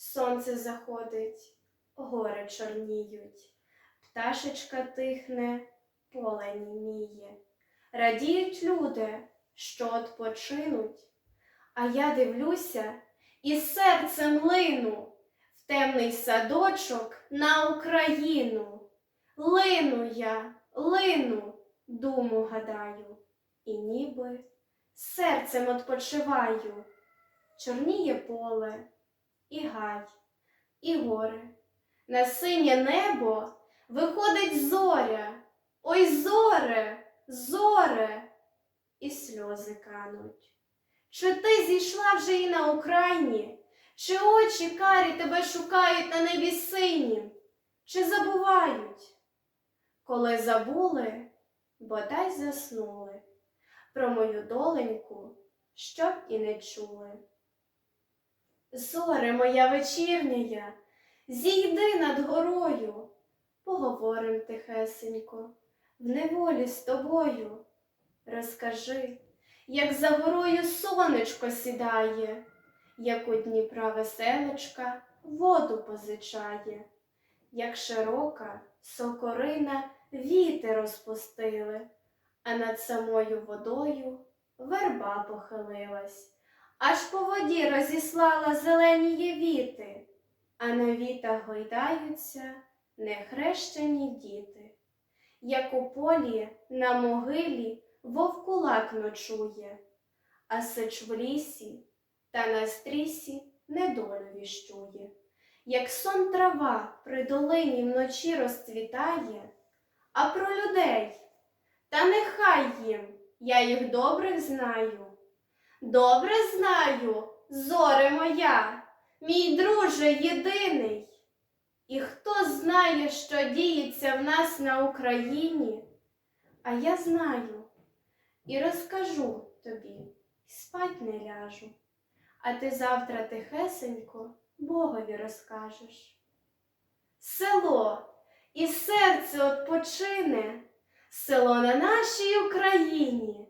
сонце заходить, гори чорніють, пташечка тихне, поле німіє. Радіють люди, що odpoczинуть, а я дивлюся і серцем лину в темний садочок на Україну. Лину я, лину, думу гадаю, і ніби серцем odpoczиваю. Чорніє поле, і гай, і гори. На синє небо виходить зоря. Ой, зоре, зоре, і сльози кануть. Чи ти зійшла вже і на Україні? Чи очі карі тебе шукають на небі синім? Чи забувають? Коли забули, бодай заснули про мою доленьку, щоб і не чули. Зоре моя вечірня, зійди над горою, поговорим тихесенько, в неволі з тобою. Розкажи, як за горою сонечко сідає, як у Дніпра веселочка воду позичає, як широка сокорина віти розпустили, а над самою водою верба похилилась, аж по воді розіслала зеленіє віти, а на вітах гойдаються нехрещені діти. Як у полі на могилі вовкулак ночує, а сич в лісі та на стрісі недолю віщує. Як сон трава при долині вночі розцвітає, а про людей, та нехай їм, я їх добрих знаю. Добре знаю, зоре моя, мій друже єдиний. І хто знає, що діється в нас на Україні, а я знаю і розкажу тобі, спать не ляжу, а ти завтра тихесенько Богові розкажеш. Село і серце отпочине, село на нашій Україні,